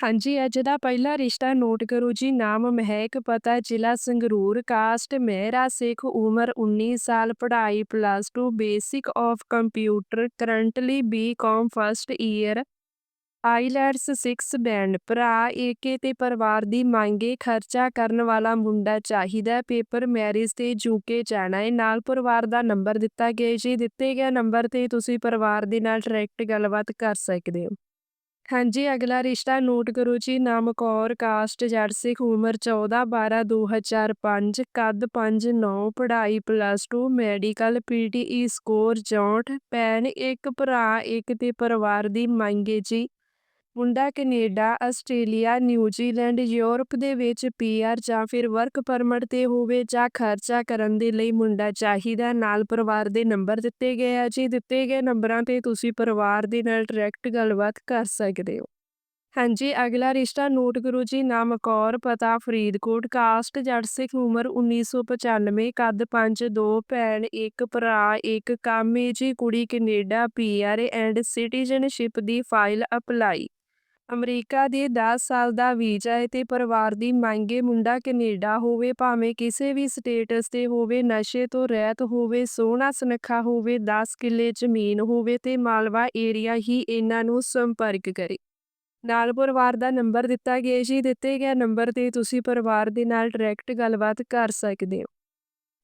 ਹਾਂਜੀ ਅੱਜ ਦਾ ਪਹਿਲਾ ਰਿਸ਼ਤਾ ਨੋਟ ਕਰੋ ਜੀ, ਨਾਮ ਮਹਿਕ, ਪਤਾ ਜ਼ਿਲ੍ਹਾ ਸੰਗਰੂਰ, ਕਾਸਟ ਮਹਿਰਾ ਸਿੱਖ ਉਮਰ 19 ਸਾਲ, ਪੜ੍ਹਾਈ plus 2 basic of computer currently B com first year IELTS 6 band ਭਰਾ ਏਕੇ ਤੇ ਪਰਿਵਾਰ ਦੀ ਮੰਗੇ ਖਰਚਾ ਕਰਨ ਵਾਲਾ ਮੁੰਡਾ ਚਾਹੀਦਾ ਪੇਪਰ ਮੈਰਿਜ ਤੇ ਜੂਕੇ ਜਾਣਾ ਹੈ ਨਾਲ ਪਰਿਵਾਰ ਦਾ ਨੰਬਰ ਦਿੱਤਾ ਗਿਆ ਜੀ, ਦਿੱਤੇ ਗਿਆ ਨੰਬਰ ਤੇ ਤੁਸੀਂ ਪਰਿਵਾਰ ਦੇ ਨਾਲ ਡਾਇਰੈਕਟ ਗੱਲਬਾਤ ਕਰ ਸਕਦੇ ਹੋ। ਹਾਂਜੀ, ਅਗਲਾ ਰਿਸ਼ਤਾ ਨੋਟ ਕਰੋ ਜੀ ਨਾਮ ਕੌਰ ਕਾਸਟ ਜੱਟ ਸਿੱਖ ਉਮਰ 14 12 2005 ਕੱਦ 5 9 ਪੜ੍ਹਾਈ ਪਲੱਸ 2 ਮੈਡੀਕਲ ਪੀਟੀਈ ਸਕੋਰ 64 ਪੈਨ ਇੱਕ, ਭਰਾ ਇੱਕ ਤੇ ਪਰਿਵਾਰ ਦੀ ਮੰਗੇ ਜੀ। ਮੁੰਡਾ ਕੈਨੇਡਾ, ਆਸਟ੍ਰੇਲੀਆ ਨਿਊਜ਼ੀਲੈਂਡ ਯੂਰਪ ਦੇ ਵਿੱਚ ਪੀਆਰ ਜਾਂ ਫਿਰ ਵਰਕ ਪਰਮਿਟ ਤੇ ਹੋਵੇ ਜਾਂ ਖਰਚਾ ਕਰਨ ਦੇ ਲਈ ਮੁੰਡਾ ਚਾਹੀਦਾ ਨਾਲ ਪਰਿਵਾਰ ਦੇ ਨੰਬਰ ਦਿੱਤੇ ਗਏ ਆ ਜੀ। ਦਿੱਤੇ ਗਏ ਨੰਬਰਾਂ ਤੇ ਤੁਸੀਂ ਪਰਿਵਾਰ ਦੇ ਨਾਲ ਡਾਇਰੈਕਟ ਗੱਲਬਾਤ ਕਰ ਸਕਦੇ ਹੋ। ਹਾਂਜੀ, ਅਗਲਾ ਰਿਸ਼ਤਾ ਨੋਟ ਕਰੋ ਜੀ। ਨਾਮ ਕੌਰ, ਪਤਾ ਫਰੀਦਕੋਟ, ਕਾਸਟ, ਜੱਟ ਸਿੱਖ, ਉਮਰ 1995 ਕੱਦ 5'2 ਭੈਣ, ਇੱਕ, ਭਰਾ, ਇੱਕ, ਕੰਮ ਏ ਜੀ, ਕੁੜੀ ਕੈਨੇਡਾ, ਪੀਆਰ ਐਂਡ ਸਿਟੀਜ਼ਨਸ਼ਿਪ ਦੀ ਫਾਈਲ ਅਪਲਾਈ। ਅਮਰੀਕਾ ਦੇ 10 ਸਾਲ ਦਾ ਵੀਜ਼ਾ ਹੈ ਤੇ ਪਰਿਵਾਰ ਦੀ ਮੰਗੇ ਮੁੰਡਾ ਕੈਨੇਡਾ ਹੋਵੇ, ਭਾਵੇਂ ਕਿਸੇ ਵੀ ਸਟੇਟਸ ਤੇ ਹੋਵੇ, ਨਸ਼ੇ ਤੋਂ ਰਹਿਤ ਹੋਵੇ, ਸੋਹਣਾ ਸੁਨੱਖਾ ਹੋਵੇ 10 ਕਿੱਲੇ ਜ਼ਮੀਨ ਹੋਵੇ ਤੇ ਮਾਲਵਾ ਏਰੀਆ ਹੀ ਇਹਨਾਂ ਨੂੰ ਸੰਪਰਕ ਕਰੇ। ਨਾਲ ਪਰਿਵਾਰ ਦਾ ਨੰਬਰ ਦਿੱਤਾ ਗਿਆ ਜੀ, ਦਿੱਤੇ ਗਿਆ ਨੰਬਰ ਤੇ ਤੁਸੀਂ ਪਰਿਵਾਰ ਦੇ ਨਾਲ ਡਾਇਰੈਕਟ ਗੱਲਬਾਤ ਕਰ ਸਕਦੇ ਹੋ।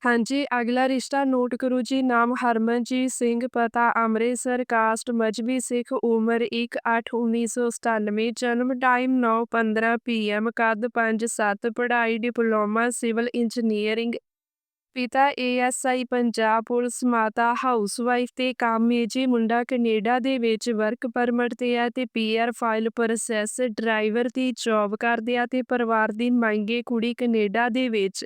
ਹਾਂਜੀ, ਅਗਲਾ ਰਿਸ਼ਤਾ ਨੋਟ ਕਰੋ ਜੀ, ਨਾਮ ਹਰਮਨਜੀਤ ਸਿੰਘ, ਪਤਾ ਅੰਮ੍ਰਿਤਸਰ, ਕਾਸਟ ਮਜਬੀ ਸਿੱਖ, ਉਮਰ 1/8/1997 ਜਨਮ ਟਾਈਮ 9:15 ਪੀਐਮ ਕੱਦ 5-7 ਪੜ੍ਹਾਈ ਡਿਪਲੋਮਾ ਸਿਵਲ ਇੰਜੀਨੀਅਰਿੰਗ, ਪਿਤਾ ਏਐਸਆਈ ਪੰਜਾਬ ਪੁਲਿਸ, ਮਾਤਾ ਹਾਊਸਵਾਈਫ ਤੇ ਕੰਮ ਜੀ, ਮੁੰਡਾ ਕੈਨੇਡਾ ਦੇ ਵਿੱਚ ਵਰਕ ਪਰਮਿਟ ਤੇ ਆ ਤੇ ਪੀਆਰ ਫਾਈਲ ਪ੍ਰੋਸੈਸ ਡਰਾਈਵਰ ਦੀ ਜੌਬ ਕਰਦੇ ਆ ਤੇ ਪਰਿਵਾਰ ਦੀ ਮੰਗੇ ਕੁੜੀ ਕੈਨੇਡਾ ਦੇ ਵਿੱਚ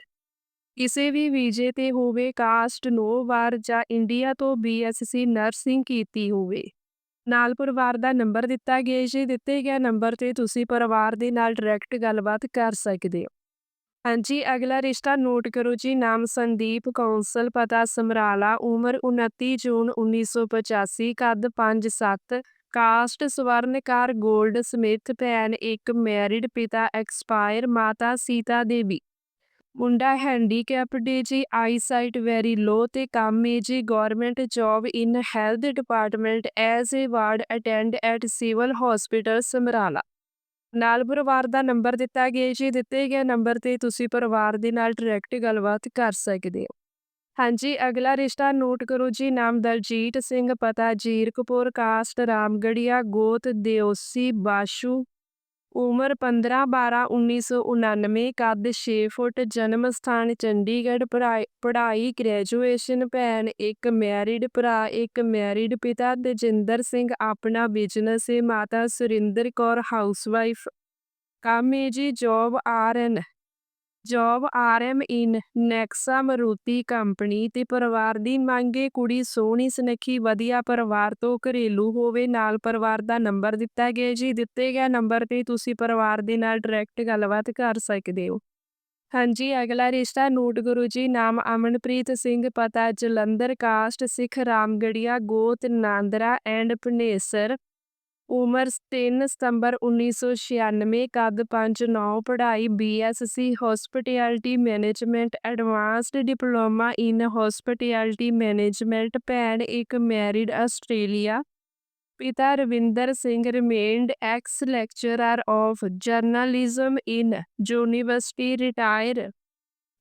ਕਿਸੇ ਵੀ ਵੀਜ਼ੇ ਤੇ ਹੋਵੇ, ਕਾਸਟ ਨੋ ਵਾਰ ਜਾਂ ਇੰਡੀਆ ਤੋਂ ਬੀਐਸਸੀ ਨਰਸਿੰਗ ਕੀਤੀ ਹੋਵੇ। ਨਾਲ ਪਰਿਵਾਰ ਦਾ ਨੰਬਰ ਦਿੱਤਾ ਗਿਆ ਜੀ। ਦਿੱਤੇ ਗਿਆ ਨੰਬਰ ਤੇ ਤੁਸੀਂ ਪਰਿਵਾਰ ਦੇ ਨਾਲ ਡਾਇਰੈਕਟ ਗੱਲਬਾਤ ਕਰ ਸਕਦੇ ਹੋ। ਹਾਂਜੀ, ਅਗਲਾ ਰਿਸ਼ਤਾ ਨੋਟ ਕਰੋ ਜੀ। ਨਾਮ ਸੰਦੀਪ, ਕੌਂਸਲ ਪਤਾ ਸਮਰਾਲਾ, ਉਮਰ 29 ਜੂਨ 1985 ਕੱਦ 5'7 ਕਾਸਟ ਸਵਰਨਕਾਰ ਗੋਲਡ ਸਮਿਥ ਭੈਣ ਇੱਕ ਮੈਰਿਡ ਪਿਤਾ ਐਕਸਪਾਇਰ, ਮਾਤਾ ਸੀਤਾ ਦੇਵੀ। ਮੁੰਡਾ ਹੈਂਡੀਕੈਪਡ ਏ ਜੀ, ਆਈਸਾਈਟ ਵੈਰੀ ਲੋ ਤੇ ਕੰਮ ਏ ਜੀ government job in health department as a ward attend at civil hospital Samrala. ਨਾਲ ਪਰਿਵਾਰ ਦਾ ਨੰਬਰ ਦਿੱਤਾ ਗਿਆ ਜੀ, ਦਿੱਤੇ ਗਏ ਨੰਬਰ ਤੇ ਤੁਸੀਂ ਪਰਿਵਾਰ ਦੇ ਨਾਲ ਡਾਇਰੈਕਟ ਗੱਲਬਾਤ ਕਰ ਸਕਦੇ ਹੋ। ਹਾਂਜੀ, ਅਗਲਾ ਰਿਸ਼ਤਾ ਨੋਟ ਕਰੋ ਜੀ, ਨਾਮ ਦਲਜੀਤ ਸਿੰਘ, ਪਤਾ ਜੀਰਕਪੁਰ ਕਾਸਟ ਰਾਮਗੜੀਆ, ਗੋਤ ਦਿਓਸੀ, ਬਾਸ਼ੂ ਉਮਰ 15/12/1999 ਕੱਦ 6 ਫੁੱਟ, ਜਨਮ ਸਥਾਨ ਚੰਡੀਗੜ੍ਹ, ਪੜ੍ਹਾਈ ਪੜ੍ਹਾਈ ਗ੍ਰੈਜੂਏਸ਼ਨ ਭੈਣ, ਇੱਕ ਮੈਰਿਡ ਭਰਾ, ਇੱਕ ਮੈਰਿਡ ਪਿਤਾ ਤੇਜਿੰਦਰ ਸਿੰਘ, ਆਪਣਾ ਬਿਜ਼ਨਸ ਹੈ ਮਾਤਾ ਸੁਰਿੰਦਰ ਕੌਰ ਹਾਊਸਵਾਈਫ ਕੰਮ ਹੈ ਜੀ job RN job RM in Nexa Maruti company ਤੇ ਪਰਿਵਾਰ ਦੀ ਮੰਗੇ ਕੁੜੀ ਸੋਹਣੀ, ਸੁਨੱਖੀ, ਵਧੀਆ ਪਰਿਵਾਰ ਤੋਂ ਘਰੇਲੂ ਹੋਵੇ, ਨਾਲ ਪਰਿਵਾਰ ਦਾ ਨੰਬਰ ਦਿੱਤਾ ਗਿਆ ਜੀ, ਦਿੱਤੇ ਗਿਆ ਨੰਬਰ ਤੇ ਤੁਸੀਂ ਪਰਿਵਾਰ ਦੇ ਨਾਲ ਡਾਇਰੈਕਟ ਗੱਲਬਾਤ ਕਰ ਸਕਦੇ ਹੋ। ਹਾਂਜੀ, ਅਗਲਾ ਰਿਸ਼ਤਾ ਨੋਟ ਗੁਰੂ ਜੀ, ਨਾਮ ਅਮਨਪ੍ਰੀਤ ਸਿੰਘ, ਪਤਾ ਜਲੰਧਰ, ਕਾਸਟ ਸਿੱਖ ਰਾਮਗੜੀਆ ਗੋਤ, ਨਾਂਦਰਾ ਐਂਡ ਪਨੇਸਰ ਉਮਰ ਤਿੰਨ ਸਤੰਬਰ 1996 ਕੱਦ 5'9 ਪੜ੍ਹਾਈ BSc hospitality management advanced diploma in hospitality management ਭੈਣ ਇੱਕ ਮੈਰਿਡ ਆਸਟ੍ਰੇਲੀਆ, ਪਿਤਾ Ravinder Singh remained ex lecturer of journalism in university retired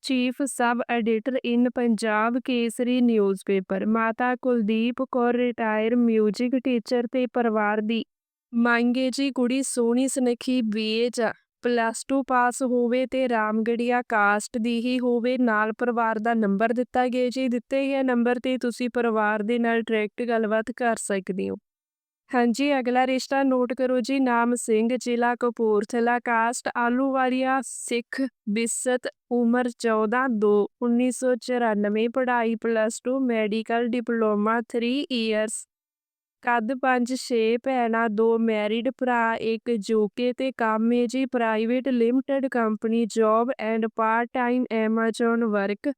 chief sub editor in Punjab Kesari newspaper ਮਾਤਾ Kuldeep Kaur retired music teacher ਤੇ ਪਰਿਵਾਰ ਦੀ ਮੰਗੇ ਜੀ ਕੁੜੀ ਸੋਹਣੀ ਸੁਨੱਖੀ ਬੀਏ ਜਾਂ ਪਲੱਸ 2 ਪਾਸ ਹੋਵੇ ਤੇ ਰਾਮਗੜੀਆ ਕਾਸਟ ਦੀ ਹੀ ਹੋਵੇ ਨਾਲ ਪਰਿਵਾਰ ਦਾ ਨੰਬਰ ਦਿੱਤਾ ਗਿਆ ਜੀ ਦਿੱਤੇ ਗਏ ਨੰਬਰ ਤੇ ਤੁਸੀਂ ਪਰਿਵਾਰ ਦੇ ਨਾਲ ਡਾਇਰੈਕਟ ਗੱਲਬਾਤ ਕਰ ਸਕਦੇ ਹੋ ਹਾਂਜੀ ਅਗਲਾ ਰਿਸ਼ਤਾ ਨੋਟ ਕਰੋ ਜੀ ਨਾਮ ਸਿੰਘ ਜ਼ਿਲ੍ਹਾ ਕਪੂਰਥਲਾ ਕਾਸਟ ਆਲੂਵਾਲੀਆ ਸਿੱਖ ਬਿਸਤ ਉਮਰ 14 2 1994 ਪੜ੍ਹਾਈ ਪਲੱਸ 2 ਮੈਡੀਕਲ ਡਿਪਲੋਮਾ 3 ਇਅਰਸ ਕੱਦ 5-6 ਭੈਣਾਂ, ਦੋ ਮੈਰਿਡ ਭਰਾ, ਇੱਕ ਜੋਕੇ ਤੇ ਕਾਮੇ ਜੀ private limited company job and part time Amazon work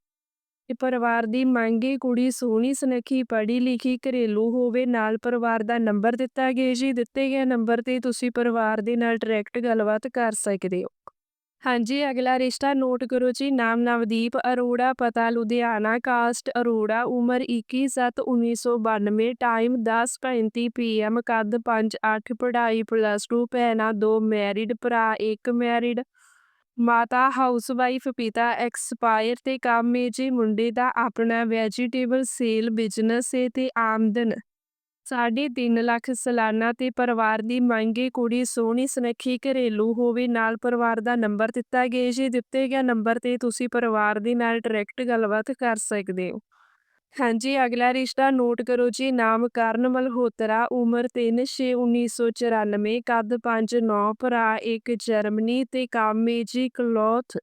ਤੇ ਪਰਿਵਾਰ ਦੀ ਮੰਗੀ ਕੁੜੀ ਸੋਹਣੀ, ਸੁਨੱਖੀ, ਪੜ੍ਹੀ ਲਿਖੀ, ਘਰੇਲੂ ਹੋਵੇ, ਨਾਲ ਪਰਿਵਾਰ ਦਾ ਨੰਬਰ ਦਿੱਤਾ ਗਿਆ ਜੀ, ਦਿੱਤੇ ਗਏ ਨੰਬਰ ਤੇ ਤੁਸੀਂ ਪਰਿਵਾਰ ਦੇ ਨਾਲ ਡਾਇਰੈਕਟ ਗੱਲਬਾਤ ਕਰ ਸਕਦੇ ਹੋ। ਹਾਂਜੀ, ਅਗਲਾ ਰਿਸ਼ਤਾ ਨੋਟ ਕਰੋ ਜੀ, ਨਾਮ ਨਵਦੀਪ, ਅਰੋੜਾ, ਪਤਾ ਲੁਧਿਆਣਾ, ਕਾਸਟ ਅਰੋੜਾ, ਉਮਰ 21/7/1992 ਟਾਈਮ 10:35 ਪੀਐਮ ਕੱਦ 5-8 ਪੜ੍ਹਾਈ ਪਲੱਸ 2 ਭੈਣਾਂ ਦੋ ਮੈਰਿਡ ਭਰਾ ਇੱਕ ਮੈਰਿਡ ਮਾਤਾ ਹਾਊਸਵਾਈਫ ਪਿਤਾ ਐਕਸਪਾਇਰ ਤੇ ਕੰਮ ਹੈ ਜੀ, ਮੁੰਡੇ ਦਾ ਆਪਣਾ ਵੈਜੀਟੇਬਲ ਸੇਲ ਬਿਜ਼ਨਸ ਹੈ ਤੇ ਆਮਦਨ। ਸਾਢੇ ਤਿੰਨ ਲੱਖ ਸਾਲਾਨਾ ਤੇ ਪਰਿਵਾਰ ਦੀ ਮੰਗੇ ਕੁੜੀ ਸੋਹਣੀ ਸੁਨੱਖੀ ਘਰੇਲੂ ਹੋਵੇ ਨਾਲ ਪਰਿਵਾਰ ਦਾ ਨੰਬਰ ਦਿੱਤਾ ਗਿਆ ਜੀ ਦਿੱਤੇ ਗਿਆ ਨੰਬਰ ਤੇ ਤੁਸੀਂ ਪਰਿਵਾਰ ਦੇ ਨਾਲ ਡਾਇਰੈਕਟ ਗੱਲਬਾਤ ਕਰ ਸਕਦੇ ਹੋ। ਹਾਂਜੀ, ਅਗਲਾ ਰਿਸ਼ਤਾ ਨੋਟ ਕਰੋ ਜੀ, ਨਾਮ ਕਰਨ ਮਲਹੋਤਰਾ, ਉਮਰ 3/6/1994 ਕੱਦ 5-9 ਭਰਾ ਇੱਕ ਜਰਮਨੀ ਤੇ ਕਾਮੇਜੀ cloth,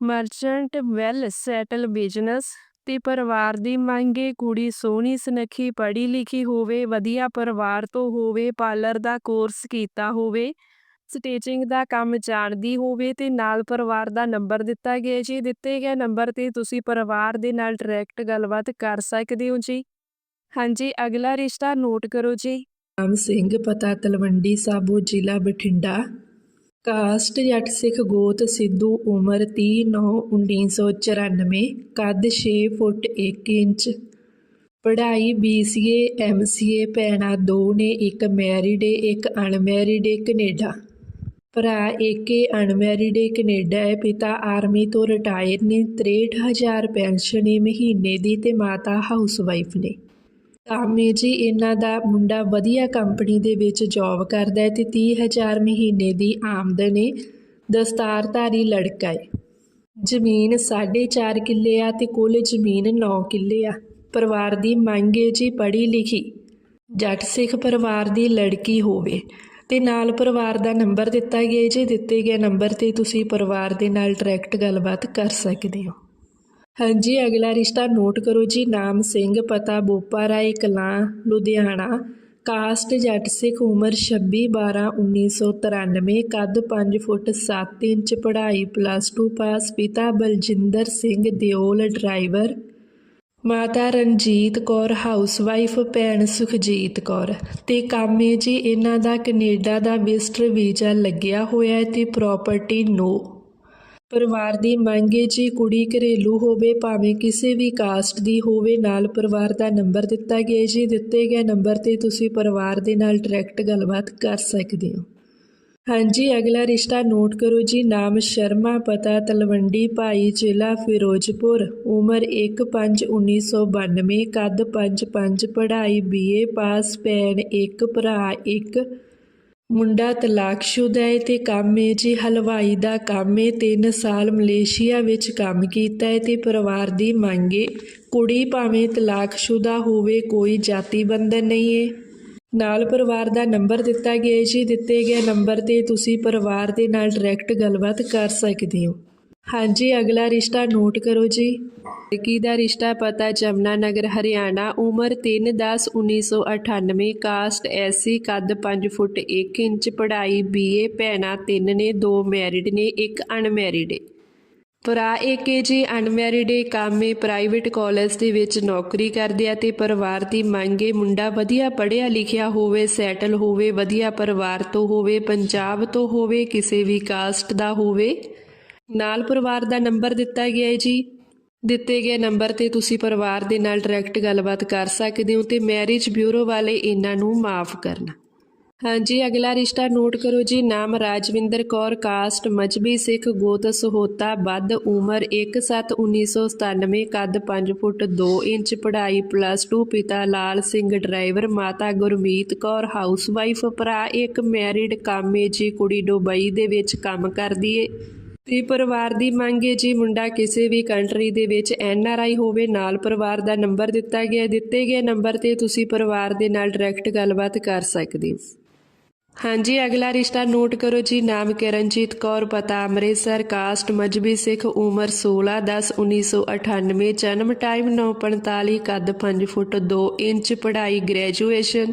merchant well settle business. ਤੇ ਪਰਿਵਾਰ ਦੀ ਮੰਗੇ ਕੁੜੀ ਸੋਹਣੀ, ਸੁਨੱਖੀ ਪੜ੍ਹੀ ਲਿਖੀ ਹੋਵੇ, ਵਧੀਆ ਪਰਿਵਾਰ ਤੋਂ ਹੋਵੇ, ਪਾਰਲਰ ਦਾ ਕੋਰਸ ਕੀਤਾ ਹੋਵੇ, ਸਟੀਚਿੰਗ ਦਾ ਕੰਮ ਜਾਣਦੀ ਹੋਵੇ ਤੇ ਨਾਲ ਪਰਿਵਾਰ ਦਾ ਨੰਬਰ ਦਿੱਤਾ ਗਿਆ ਜੀ। ਦਿੱਤੇ ਗਏ ਨੰਬਰ ਤੇ ਤੁਸੀਂ ਪਰਿਵਾਰ ਦੇ ਨਾਲ ਡਾਇਰੈਕਟ ਗੱਲਬਾਤ ਕਰ ਸਕਦੇ ਹੋ ਜੀ। ਹਾਂਜੀ, ਅਗਲਾ ਰਿਸ਼ਤਾ ਨੋਟ ਕਰੋ ਜੀ। ਰਾਮ ਸਿੰਘ, ਪਤਾ ਤਲਵੰਡੀ ਸਾਬੋ, ਜ਼ਿਲ੍ਹਾ ਬਠਿੰਡਾ। ਕਾਸਟ ਜੱਟ ਸਿੱਖ ਗੋਤ ਸਿੱਧੂ ਉਮਰ 30/9/1994 ਕੱਦ 6 ਫੁੱਟ 1 ਇੰਚ। ਪੜ੍ਹਾਈ BCA MCA ਭੈਣਾਂ ਦੋ ਨੇ ਇੱਕ ਮੈਰਿਡ ਏ ਇੱਕ ਅਨਮੈਰਿਡ ਏ ਕੈਨੇਡਾ। ਭਰਾ ਏਕੇ, ਅਨਮੈਰਿਡ ਏ ਕੈਨੇਡਾ ਹੈ। ਪਿਤਾ ਆਰਮੀ ਤੋਂ ਰਿਟਾਇਰ ਨੇ 63000 ਪੈਨਸ਼ਨ ਏ ਮਹੀਨੇ ਦੀ ਤੇ ਮਾਤਾ ਹਾਊਸਵਾਈਫ ਨੇ। ਕਾਮੇ ਜੀ, ਇਹਨਾਂ ਦਾ ਮੁੰਡਾ ਵਧੀਆ ਕੰਪਨੀ ਦੇ ਵਿੱਚ ਜੌਬ ਕਰਦਾ ਹੈ ਤੇ 30000 ਮਹੀਨੇ ਦੀ ਆਮਦਨ ਹੈ ਦਸਤਾਰਧਾਰੀ ਲੜਕਾ ਹੈ ਜ਼ਮੀਨ 4.5 ਕਿੱਲੇ ਆ ਤੇ ਕੁੱਲ ਜ਼ਮੀਨ 9 ਕਿੱਲੇ ਆ। ਪਰਿਵਾਰ ਦੀ ਮੰਗ ਹੈ ਜੀ ਪੜ੍ਹੀ ਲਿਖੀ। ਜੱਟ ਸਿੱਖ ਪਰਿਵਾਰ ਦੀ ਲੜਕੀ ਹੋਵੇ। ਤੇ ਨਾਲ ਪਰਿਵਾਰ ਦਾ ਨੰਬਰ ਦਿੱਤਾ ਗਿਆ ਜੀ। ਦਿੱਤੇ ਗਏ ਨੰਬਰ ਤੇ ਤੁਸੀਂ ਪਰਿਵਾਰ ਦੇ ਨਾਲ ਡਾਇਰੈਕਟ ਗੱਲਬਾਤ ਕਰ ਸਕਦੇ ਹੋ। ਹਾਂਜੀ, ਅਗਲਾ ਰਿਸ਼ਤਾ ਨੋਟ ਕਰੋ ਜੀ। ਨਾਮ ਸਿੰਘ, ਪਤਾ ਬੋਪਾ ਰਾਏ, ਕਲਾਂ, ਲੁਧਿਆਣਾ। ਕਾਸਟ ਜੱਟ ਸਿੱਖ ਉਮਰ 26 12 1993 ਕੱਦ 5 ਫੁੱਟ 7 ਇੰਚ, ਪੜ੍ਹਾਈ ਪਲੱਸ 2 ਪਾਸ ਪਿਤਾ ਬਲਜਿੰਦਰ ਸਿੰਘ, ਦਿਓਲ ਡਰਾਈਵਰ। ਮਾਤਾ ਰਣਜੀਤ ਕੌਰ, ਹਾਊਸਵਾਈਫ ਭੈਣ ਸੁਖਜੀਤ ਕੌਰ। ਤੇ ਕਾਮੇ ਜੀ, ਇਹਨਾਂ ਦਾ ਕੈਨੇਡਾ ਦਾ ਵਿਜ਼ਟਰ ਵੀਜ਼ਾ ਲੱਗਿਆ ਹੋਇਆ ਹੈ ਤੇ ਪ੍ਰਾਪਰਟੀ ਨੋ ਪਰਿਵਾਰ ਦੀ ਮੰਗ ਹੈ ਜੀ ਕੁੜੀ ਘਰੇਲੂ ਹੋਵੇ, ਭਾਵੇਂ ਕਿਸੇ ਵੀ ਕਾਸਟ ਦੀ ਹੋਵੇ, ਨਾਲ ਪਰਿਵਾਰ ਦਾ ਨੰਬਰ ਦਿੱਤਾ ਗਿਆ ਜੀ ਦਿੱਤੇ ਗਏ ਨੰਬਰ ਤੇ ਤੁਸੀਂ ਪਰਿਵਾਰ ਦੇ ਨਾਲ ਡਾਇਰੈਕਟ ਗੱਲਬਾਤ ਕਰ ਸਕਦੇ ਹੋ। ਹਾਂਜੀ, ਅਗਲਾ ਰਿਸ਼ਤਾ ਨੋਟ ਕਰੋ ਜੀ। ਨਾਮ ਸ਼ਰਮਾ, ਪਤਾ ਤਲਵੰਡੀ, ਭਾਈ ਜ਼ਿਲ੍ਹਾ ਫਿਰੋਜ਼ਪੁਰ, ਉਮਰ 1/5/1992 ਕੱਦ 5-5 ਪੜ੍ਹਾਈ ਬੀਏ ਪਾਸ ਭੈਣ ਇੱਕ, ਭਰਾ ਇੱਕ ਮੁੰਡਾ ਤਲਾਕਸ਼ੁਦਾ ਹੈ ਤੇ ਕੰਮ ਹੈ ਜੀ ਹਲਵਾਈ ਦਾ ਕੰਮ ਹੈ 3 ਸਾਲ ਮਲੇਸ਼ੀਆ ਵਿੱਚ ਕੰਮ ਕੀਤਾ ਹੈ ਤੇ ਪਰਿਵਾਰ ਦੀ ਮੰਗ ਮੰਗੇ ਕੁੜੀ ਭਾਵੇਂ ਤਲਾਕਸ਼ੁਦਾ ਹੋਵੇ, ਕੋਈ ਜਾਤੀ ਬੰਧਨ ਨਹੀਂ ਹੈ ਨਾਲ ਪਰਿਵਾਰ ਦਾ ਨੰਬਰ ਦਿੱਤਾ ਗਿਆ ਹੈ ਜੀ ਦਿੱਤੇ ਗਏ ਨੰਬਰ ਤੇ ਤੁਸੀਂ ਪਰਿਵਾਰ ਦੇ ਨਾਲ ਡਾਇਰੈਕਟ ਗੱਲਬਾਤ ਕਰ ਸਕਦੇ ਹੋ। ਹਾਂਜੀ, ਅਗਲਾ ਰਿਸ਼ਤਾ ਨੋਟ ਕਰੋ ਜੀ। ਲੜਕੀ ਦਾ ਰਿਸ਼ਤਾ ਪਤਾ? ਜਮਨਾ ਨਗਰ, ਹਰਿਆਣਾ। ਉਮਰ 3/10/1998 ਕਾਸਟ ਐਸੀ ਕੱਦ 5 ਫੁੱਟ 1 ਇੰਚ। ਪੜ੍ਹਾਈ ਬੀਏ ਭੈਣਾਂ ਤਿੰਨ ਨੇ, ਦੋ ਮੈਰਿਡ ਨੇ, ਇੱਕ ਅਨਮੈਰਿਡ ਏ। ਭਰਾ ਏਕੇ ਜੀ, ਅਨਮੈਰਿਡ ਏ। ਕਾਮੇ ਪ੍ਰਾਈਵੇਟ ਕਾਲਜ ਦੇ ਵਿੱਚ ਨੌਕਰੀ ਕਰਦੇ ਆ ਤੇ ਪਰਿਵਾਰ ਦੀ ਮੰਗੇ ਮੁੰਡਾ ਵਧੀਆ ਪੜ੍ਹਿਆ ਲਿਖਿਆ ਹੋਵੇ, ਸੈਟਲ ਹੋਵੇ, ਵਧੀਆ ਪਰਿਵਾਰ ਤੋਂ ਹੋਵੇ, ਪੰਜਾਬ ਤੋਂ ਹੋਵੇ, ਕਿਸੇ ਵੀ ਕਾਸਟ ਦਾ ਹੋਵੇ। ਨਾਲ ਪਰਿਵਾਰ ਦਾ ਨੰਬਰ ਦਿੱਤਾ ਗਿਆ ਹੈ ਜੀ। ਦਿੱਤੇ ਗਏ ਨੰਬਰ ਤੇ ਤੁਸੀਂ ਪਰਿਵਾਰ ਦੇ ਨਾਲ ਡਾਇਰੈਕਟ ਗੱਲਬਾਤ ਕਰ ਸਕਦੇ ਹੋ ਤੇ ਮੈਰਿਜ ਬਿਊਰੋ ਵਾਲੇ ਇਹਨਾਂ ਨੂੰ ਮਾਫ ਕਰਨਾ। ਹਾਂਜੀ, ਅਗਲਾ ਰਿਸ਼ਤਾ ਨੋਟ ਕਰੋ ਜੀ। ਨਾਮ ਰਾਜਵਿੰਦਰ ਕੌਰ, ਕਾਸਟ ਮਜਬੀ ਸਿੱਖ, ਗੋਤ ਸਹੋਤਾ, ਵੱਧ ਉਮਰ 1/7/1997 ਕੱਦ 5 ਫੁੱਟ 2 ਇੰਚ, ਪੜ੍ਹਾਈ ਪਲੱਸ 2 ਪਿਤਾ ਲਾਲ ਸਿੰਘ, ਡਰਾਈਵਰ, ਮਾਤਾ ਗੁਰਮੀਤ ਕੌਰ ਹਾਊਸਵਾਈਫ ਭਰਾ, ਇੱਕ ਮੈਰਿਡ ਕਾਮੇ ਜੀ ਕੁੜੀ ਦੁਬਈ ਦੇ ਵਿੱਚ ਕੰਮ ਕਰਦੀ ਏ। ਤੇ ਪਰਿਵਾਰ ਦੀ ਮੰਗ ਹੈ ਜੀ। ਮੁੰਡਾ ਕਿਸੇ ਵੀ ਕੰਟਰੀ ਦੇ ਵਿੱਚ ਐਨ ਆਰ ਆਈ ਹੋਵੇ, ਨਾਲ ਪਰਿਵਾਰ ਦਾ ਨੰਬਰ ਦਿੱਤਾ ਗਿਆ ਦਿੱਤੇ ਗਏ ਨੰਬਰ ਤੇ ਤੁਸੀਂ ਪਰਿਵਾਰ ਦੇ ਨਾਲ ਡਾਇਰੈਕਟ ਗੱਲਬਾਤ ਕਰ ਸਕਦੇ ਹੋ। ਹਾਂਜੀ, ਅਗਲਾ ਰਿਸ਼ਤਾ ਨੋਟ ਕਰੋ ਜੀ। ਨਾਮ ਕਿਰਨਜੀਤ ਕੌਰ, ਪਤਾ ਅੰਮ੍ਰਿਤਸਰ ਕਾਸਟ ਮਜਬੀ ਸਿੱਖ, ਉਮਰ 16 10 1998 ਜਨਮ ਟਾਈਮ 9:45 ਕੱਦ 5 ਫੁੱਟ 2 ਇੰਚ, ਪੜ੍ਹਾਈ ਗ੍ਰੈਜੂਏਸ਼ਨ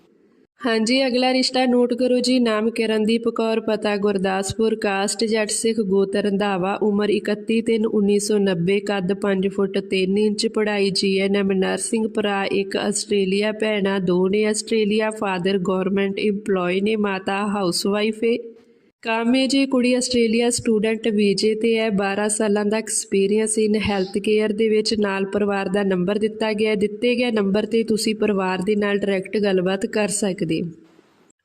ਹਾਂਜੀ, ਅਗਲਾ ਰਿਸ਼ਤਾ ਨੋਟ ਕਰੋ ਜੀ। ਨਾਮ ਕਿਰਨਦੀਪ ਕੌਰ, ਪਤਾ ਗੁਰਦਾਸਪੁਰ, ਕਾਸਟ ਜੱਟ ਸਿੱਖ ਗੋਤ ਰੰਧਾਵਾ ਉਮਰ 31 ਤਿੰਨ 1990 ਕੱਦ 5 ਫੁੱਟ 3 ਇੰਚ, ਪੜ੍ਹਾਈ ਜੀਐਨਐਮ, ਨਰਸਿੰਗ ਭਰਾ, ਇੱਕ ਆਸਟ੍ਰੇਲੀਆ ਭੈਣਾਂ ਦੋ ਨੇ ਆਸਟ੍ਰੇਲੀਆ, ਫਾਦਰ ਗਵਰਨਮੈਂਟ EMPLOYE ਨੇ, ਮਾਤਾ ਹਾਊਸਵਾਈਫ ਏ। ਕਾਮੇ ਜੀ ਕੁੜੀ ਆਸਟ੍ਰੇਲੀਆ ਸਟੂਡੈਂਟ ਵੀਜ਼ੇ ਤੇ ਹੈ 12 ਸਾਲਾਂ ਦਾ ਐਕਸਪੀਰੀਅੰਸ ਇਨ ਹੈਲਥ ਕੇਅਰ ਦੇ ਵਿੱਚ ਨਾਲ ਪਰਿਵਾਰ ਦਾ ਨੰਬਰ ਦਿੱਤਾ ਗਿਆ, ਦਿੱਤੇ ਗਏ ਨੰਬਰ ਤੇ ਤੁਸੀਂ ਪਰਿਵਾਰ ਦੇ ਨਾਲ ਡਾਇਰੈਕਟ ਗੱਲਬਾਤ ਕਰ ਸਕਦੇ ਹੋ।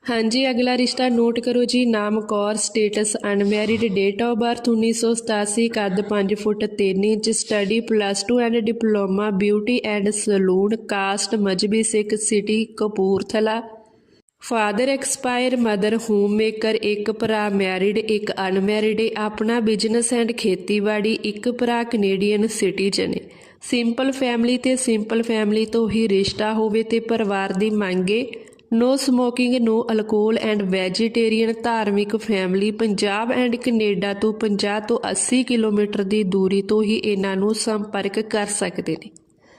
ਹਾਂਜੀ, ਅਗਲਾ ਰਿਸ਼ਤਾ ਨੋਟ ਕਰੋ ਜੀ, ਨਾਮ Kaur status unmarried date of birth 1987 ਕੱਦ 5 foot 3 inch study plus 2 and diploma beauty and salon caste Mazhabi Sikh city Kapurthala. Father expire mother home maker ਇੱਕ ਭਰਾ ਮੈਰਿਡ ਇੱਕ ਅਨਮੈਰਿਡ ਏ ਆਪਣਾ ਬਿਜ਼ਨਸ ਐਂਡ ਖੇਤੀਬਾੜੀ, ਇੱਕ ਭਰਾ Canadian citizen a simple family ਤੇ simple family ਤੋਂ ਹੀ ਰਿਸ਼ਤਾ ਹੋਵੇ ਤੇ ਪਰਿਵਾਰ ਦੀ ਮੰਗੇ। No smoking no alcohol and vegetarian ਧਾਰਮਿਕ ਫੈਮਿਲੀ ਪੰਜਾਬ ਐਂਡ ਕੈਨੇਡਾ ਤੋਂ 50 ਤੋਂ 80 ਕਿਲੋਮੀਟਰ ਦੀ ਦੂਰੀ ਤੋਂ ਹੀ ਇਹਨਾਂ ਨੂੰ ਸੰਪਰਕ ਕਰ ਸਕਦੇ ਨੇ।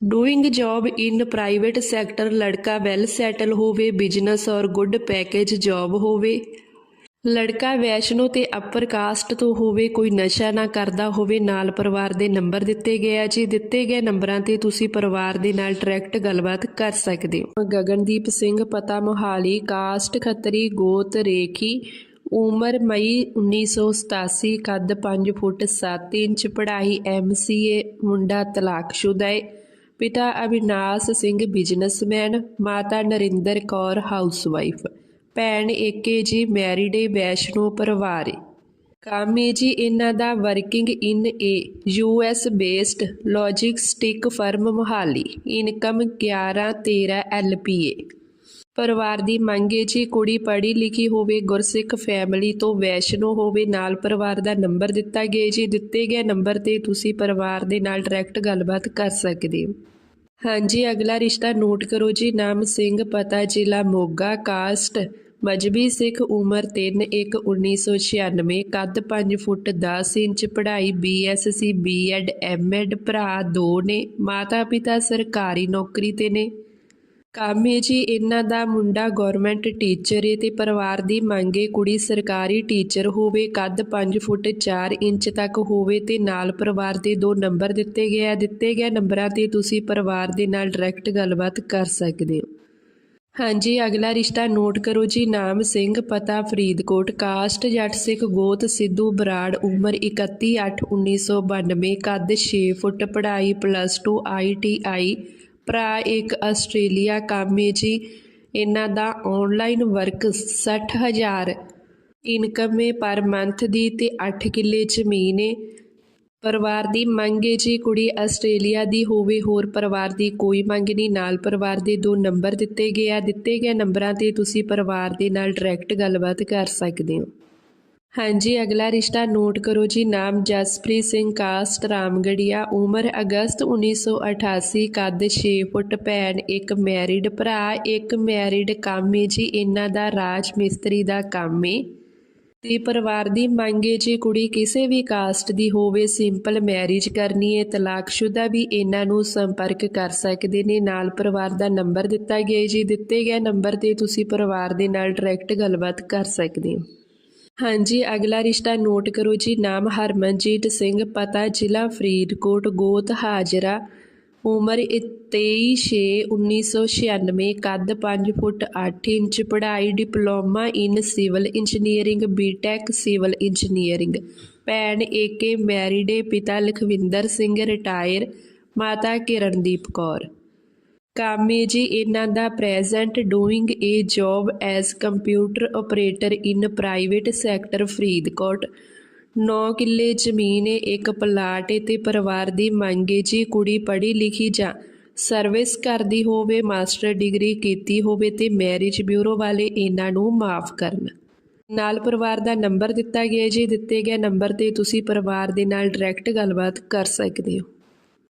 doing job in private sector ਲੜਕਾ ਵੈਲ ਸੈਟਲ ਹੋਵੇ ਬਿਜ਼ਨਸ ਔਰ ਗੁੱਡ ਪੈਕੇਜ ਜੌਬ ਹੋਵੇ ਲੜਕਾ ਵੈਸ਼ਨੋ ਤੇ ਅਪਰ ਕਾਸਟ ਤੋਂ ਹੋਵੇ ਕੋਈ ਨਸ਼ਾ ਨਾ ਕਰਦਾ ਹੋਵੇ ਨਾਲ ਪਰਿਵਾਰ ਦੇ ਨੰਬਰ ਦਿੱਤੇ ਗਏ ਆ ਜੀ ਦਿੱਤੇ ਗਏ ਨੰਬਰਾਂ ਤੇ ਤੁਸੀਂ ਪਰਿਵਾਰ ਦੇ ਨਾਲ ਡਾਇਰੈਕਟ ਗੱਲਬਾਤ ਕਰ ਸਕਦੇ ਹੋ ਗਗਨਦੀਪ ਸਿੰਘ ਪਤਾ ਮੋਹਾਲੀ ਕਾਸਟ ਖੱਤਰੀ ਗੋਤ ਰੇਖੀ ਉਮਰ ਮਈ 1987 ਕੱਦ 5 ਫੁੱਟ 7 ਇੰਚ ਪੜ੍ਹਾਈ ਐਮਸੀਏ ਮੁੰਡਾ ਤਲਾਕਸ਼ੁਦਾ ਹੈ ਪਿਤਾ ਅਵਿਨਾਸ਼ ਸਿੰਘ ਬਿਜ਼ਨਸਮੈਨ ਮਾਤਾ ਨਰਿੰਦਰ ਕੌਰ ਹਾਊਸਵਾਈਫ ਭੈਣ ਏਕੇ ਜੀ ਮੈਰਿਡ ਏ, ਵੈਸ਼ਨੋ ਪਰਿਵਾਰ ਏ। ਕੰਮ ਏ ਜੀ ਇਹਨਾਂ ਦਾ working in a U S based logistic firm Mohali. Income 11 13 L P A ਪਰਿਵਾਰ ਦੀ ਮੰਗ ਏ ਜੀ, ਕੁੜੀ ਪੜ੍ਹੀ ਲਿਖੀ ਹੋਵੇ, ਗੁਰਸਿੱਖ ਫੈਮਿਲੀ ਤੋਂ ਵੈਸ਼ਨੋ ਹੋਵੇ, ਨਾਲ ਪਰਿਵਾਰ ਦਾ ਨੰਬਰ ਦਿੱਤਾ ਗਿਆ ਜੀ। ਦਿੱਤੇ ਗਏ ਨੰਬਰ ਤੇ ਤੁਸੀਂ ਪਰਿਵਾਰ ਦੇ ਨਾਲ ਡਾਇਰੈਕਟ ਗੱਲਬਾਤ ਕਰ ਸਕਦੇ ਹੋ। ਹਾਂਜੀ, ਅਗਲਾ ਰਿਸ਼ਤਾ ਨੋਟ ਕਰੋ ਜੀ। ਨਾਮ ਸਿੰਘ, ਪਤਾ ਜ਼ਿਲ੍ਹਾ ਮੋਗਾ ਕਾਸਟ ਮਜਬੀ ਸਿੱਖ, ਉਮਰ 3 1 1996 ਕੱਦ 5 ਫੁੱਟ 10 ਇੰਚ, ਪੜ੍ਹਾਈ ਬੀਐਸਸੀ ਬੀਐਡ ਐਮਐਡ ਭਰਾ ਦੋ ਨੇ ਮਾਤਾ ਪਿਤਾ ਸਰਕਾਰੀ ਨੌਕਰੀ ਤੇ ਨੇ। ਕਾਮੇ ਜੀ, ਇਹਨਾਂ ਦਾ ਮੁੰਡਾ ਗਵਰਨਮੈਂਟ ਟੀਚਰ ਏ ਤੇ ਪਰਿਵਾਰ ਦੀ ਮੰਗ ਏ ਕੁੜੀ ਸਰਕਾਰੀ ਟੀਚਰ ਹੋਵੇ, ਕੱਦ 5 ਫੁੱਟ 4 ਇੰਚ ਤੱਕ ਹੋਵੇ ਤੇ ਨਾਲ ਪਰਿਵਾਰ ਦੇ ਦੋ ਨੰਬਰ ਦਿੱਤੇ ਗਏ ਆ। ਦਿੱਤੇ ਗਏ ਨੰਬਰਾਂ ਤੇ ਤੁਸੀਂ ਪਰਿਵਾਰ ਦੇ ਨਾਲ ਡਾਇਰੈਕਟ ਗੱਲਬਾਤ ਕਰ ਸਕਦੇ ਹੋ। ਹਾਂਜੀ, ਅਗਲਾ ਰਿਸ਼ਤਾ ਨੋਟ ਕਰੋ ਜੀ। ਨਾਮ ਸਿੰਘ, ਪਤਾ ਫਰੀਦਕੋਟ, ਕਾਸਟ, ਜੱਟ ਸਿੱਖ, ਗੋਤ, ਸਿੱਧੂ, ਬਰਾੜ, ਉਮਰ 31/8/1992 ਕੱਦ 6 ਫੁੱਟ, ਪੜ੍ਹਾਈ ਪਲੱਸ 2 ਆਈਟੀਆਈ ਭਰਾ ਇੱਕ ਆਸਟ੍ਰੇਲੀਆ ਕਾਮੇ ਜੀ। ਇਹਨਾਂ ਦਾ ਆਨਲਾਈਨ ਵਰਕ 60000 ਇਨਕਮ ਹੈ ਪਰ ਮੰਥ ਦੀ ਤੇ 8 ਕਿੱਲੇ ਜ਼ਮੀਨ ਹੈ ਪਰਿਵਾਰ ਦੀ ਮੰਗ ਹੈ ਜੀ ਕੁੜੀ ਆਸਟ੍ਰੇਲੀਆ ਦੀ ਹੋਵੇ, ਹੋਰ ਪਰਿਵਾਰ ਦੀ ਕੋਈ ਮੰਗ ਨਹੀਂ। ਨਾਲ ਪਰਿਵਾਰ ਦੇ ਦੋ ਨੰਬਰ ਦਿੱਤੇ ਗਏ ਆ। ਦਿੱਤੇ ਗਏ ਨੰਬਰਾਂ ਤੇ ਤੁਸੀਂ ਪਰਿਵਾਰ ਦੇ ਨਾਲ ਡਾਇਰੈਕਟ ਗੱਲਬਾਤ ਕਰ ਸਕਦੇ ਹੋ। ਹਾਂਜੀ, ਅਗਲਾ ਰਿਸ਼ਤਾ ਨੋਟ ਕਰੋ ਜੀ। ਨਾਮ ਜਸਪ੍ਰੀਤ ਸਿੰਘ, ਕਾਸਟ ਰਾਮਗੜੀਆ, ਉਮਰ ਅਗਸਤ 1988 ਕੱਦ 6 ਫੁੱਟ, ਭੈਣ ਇੱਕ ਮੈਰਿਡ ਭਰਾ ਇੱਕ ਮੈਰਿਡ ਕਾਮੇ ਜੀ। ਇਹਨਾਂ ਦਾ ਰਾਜ ਮਿਸਤਰੀ ਦਾ ਕੰਮ ਏ ਤੇ ਪਰਿਵਾਰ ਦੀ ਮੰਗ ਏ ਜੀ, ਕੁੜੀ ਕਿਸੇ ਵੀ ਕਾਸਟ ਦੀ ਹੋਵੇ ਸਿੰਪਲ ਮੈਰਿਜ ਕਰਨੀ ਏ ਤਲਾਕਸ਼ੁਦਾ ਵੀ ਇਹਨਾਂ ਨੂੰ ਸੰਪਰਕ ਕਰ ਸਕਦੇ ਨੇ। ਨਾਲ ਪਰਿਵਾਰ ਦਾ ਨੰਬਰ ਦਿੱਤਾ ਗਿਆ ਜੀ। ਦਿੱਤੇ ਗਏ ਨੰਬਰ ਤੇ ਤੁਸੀਂ ਪਰਿਵਾਰ ਦੇ ਨਾਲ ਡਾਇਰੈਕਟ ਗੱਲਬਾਤ ਕਰ ਸਕਦੇ ਹੋ। ਹਾਂਜੀ, ਅਗਲਾ ਰਿਸ਼ਤਾ ਨੋਟ ਕਰੋ ਜੀ। ਨਾਮ ਹਰਮਨਜੀਤ ਸਿੰਘ, ਪਤਾ ਜ਼ਿਲ੍ਹਾ ਫਰੀਦਕੋਟ, ਗੋਤ ਹਾਜਰਾ, ਉਮਰ 23/6/1996 ਕੱਦ 5 ਫੁੱਟ 8 ਇੰਚ, ਪੜ੍ਹਾਈ diploma in civil engineering, BTech civil engineering. ਭੈਣ ਏਕੇ ਮੈਰੀਡੇ, ਪਿਤਾ ਲਖਵਿੰਦਰ ਸਿੰਘ, ਰਿਟਾਇਰ, ਮਾਤਾ ਕਿਰਨਦੀਪ ਕੌਰ। ਕਾਮੇ ਜੀ, ਇਹਨਾਂ ਦਾ present doing a job as computer operator in private sector Faridkot. ਨੌ ਕਿੱਲੇ ਜ਼ਮੀਨ ਏ, ਇੱਕ ਪਲਾਟ ਏ ਤੇ ਪਰਿਵਾਰ ਦੀ ਮੰਗ ਏ ਜੀ, ਕੁੜੀ ਪੜ੍ਹੀ ਲਿਖੀ ਜਾਂ ਸਰਵਿਸ ਕਰਦੀ ਹੋਵੇ ਮਾਸਟਰ ਡਿਗਰੀ ਕੀਤੀ ਹੋਵੇ ਤੇ ਮੈਰਿਜ ਬਿਊਰੋ ਵਾਲੇ ਇਹਨਾਂ ਨੂੰ ਮਾਫ ਕਰਨ। ਨਾਲ ਪਰਿਵਾਰ ਦਾ ਨੰਬਰ ਦਿੱਤਾ ਗਿਆ ਜੀ, ਦਿੱਤੇ ਗਏ ਨੰਬਰ ਤੇ ਤੁਸੀਂ ਪਰਿਵਾਰ ਦੇ ਨਾਲ ਡਾਇਰੈਕਟ ਗੱਲਬਾਤ ਕਰ ਸਕਦੇ ਹੋ।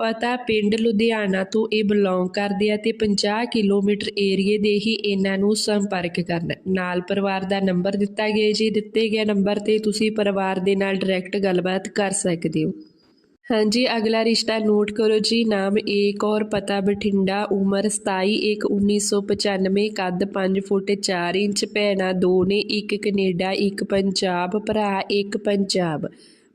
ਪਤਾ ਪਿੰਡ ਲੁਧਿਆਣਾ ਤੋਂ ਇਹ ਬਿਲੋਂਗ ਕਰਦੇ ਆ ਤੇ 50 ਕਿਲੋਮੀਟਰ ਏਰੀਏ ਦੇ ਹੀ ਇਹਨਾਂ ਨੂੰ ਸੰਪਰਕ ਕਰਨ। ਨਾਲ ਪਰਿਵਾਰ ਦਾ ਨੰਬਰ ਦਿੱਤਾ ਗਿਆ ਜੀ, ਦਿੱਤੇ ਗਏ ਨੰਬਰ ਤੇ ਤੁਸੀਂ ਪਰਿਵਾਰ ਦੇ ਨਾਲ ਡਾਇਰੈਕਟ ਗੱਲਬਾਤ ਕਰ ਸਕਦੇ ਹੋ। ਹਾਂਜੀ, ਅਗਲਾ ਰਿਸ਼ਤਾ ਨੋਟ ਕਰੋ ਜੀ, ਨਾਮ ਏਕ ਔਰ ਪਤਾ ਬਠਿੰਡਾ, ਉਮਰ 27 ਇੱਕ 1995 ਕੱਦ 5 ਫੁੱਟ 4 ਇੰਚ, ਭੈਣਾਂ ਦੋ ਨੇ, ਇੱਕ ਕੈਨੇਡਾ, ਇੱਕ ਪੰਜਾਬ, ਭਰਾ ਇੱਕ ਪੰਜਾਬ।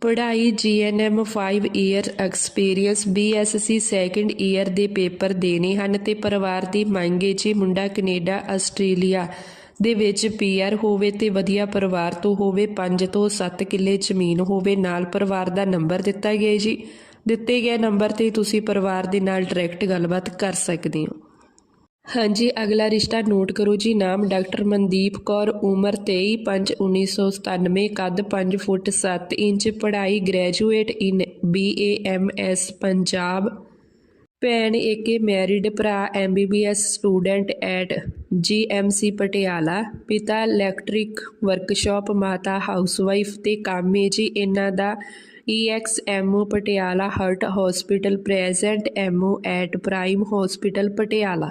ਪੜ੍ਹਾਈ GNM 5 year experience BSc second year ਦੇ ਪੇਪਰ ਦੇਣੇ ਹਨ ਤੇ ਪਰਿਵਾਰ ਦੀ ਮੰਗ ਹੈ ਜੀ ਮੁੰਡਾ ਕੈਨੇਡਾ, ਆਸਟ੍ਰੇਲੀਆ ਦੇ ਵਿੱਚ ਪੀਆਰ ਹੋਵੇ ਤੇ ਵਧੀਆ ਪਰਿਵਾਰ ਤੋਂ ਹੋਵੇ 5 ਤੋਂ 7 ਕਿੱਲੇ ਜ਼ਮੀਨ ਹੋਵੇ, ਨਾਲ ਪਰਿਵਾਰ ਦਾ ਨੰਬਰ ਦਿੱਤਾ ਗਿਆ ਜੀ। ਦਿੱਤੇ ਗਏ ਨੰਬਰ ਤੇ ਤੁਸੀਂ ਪਰਿਵਾਰ ਦੇ ਨਾਲ ਡਾਇਰੈਕਟ ਗੱਲਬਾਤ ਕਰ ਸਕਦੇ ਹੋ। ਹਾਂਜੀ, ਅਗਲਾ ਰਿਸ਼ਤਾ ਨੋਟ ਕਰੋ ਜੀ। ਨਾਮ ਡਾਕਟਰ ਮਨਦੀਪ ਕੌਰ, ਉਮਰ 23 5 1997 ਕੱਦ 5 ਫੁੱਟ 7 ਇੰਚ, ਪੜ੍ਹਾਈ ਗ੍ਰੈਜੂਏਟ ਇਨ BAMS ਪੰਜਾਬ। ਭੈਣ ਏਕੇ ਮੈਰਿਡ, ਭਰਾ MBBS student at GMC Patiala. ਪਿਤਾ ਇਲੈਕਟ੍ਰਿਕ ਵਰਕਸ਼ਾਪ, ਮਾਤਾ ਹਾਊਸਵਾਈਫ ਤੇ ਕਾਮੇ ਜੀ। ਇਹਨਾਂ ਦਾ EXMO Patiala heart hospital, present MO at prime hospital Patiala.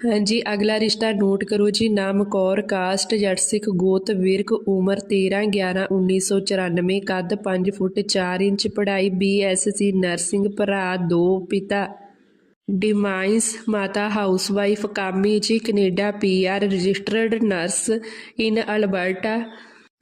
ਹਾਂਜੀ, ਅਗਲਾ ਰਿਸ਼ਤਾ ਨੋਟ ਕਰੋ ਜੀ। ਨਾਮ ਕੌਰ, ਕਾਸਟ ਜੱਟ ਸਿੱਖ ਗੋਤ, ਵਿਰਕ, ਉਮਰ 13 11 1994 ਕੱਦ 5 ਫੁੱਟ 4 ਇੰਚ, ਪੜ੍ਹਾਈ ਬੀਐਸਸੀ ਨਰਸਿੰਗ ਭਰਾ ਦੋ, ਪਿਤਾ ਡਿਮਾਈਸ, ਮਾਤਾ ਹਾਊਸਵਾਈਫ, ਕਾਮੀ ਜੀ, Canada PR registered nurse, in Alberta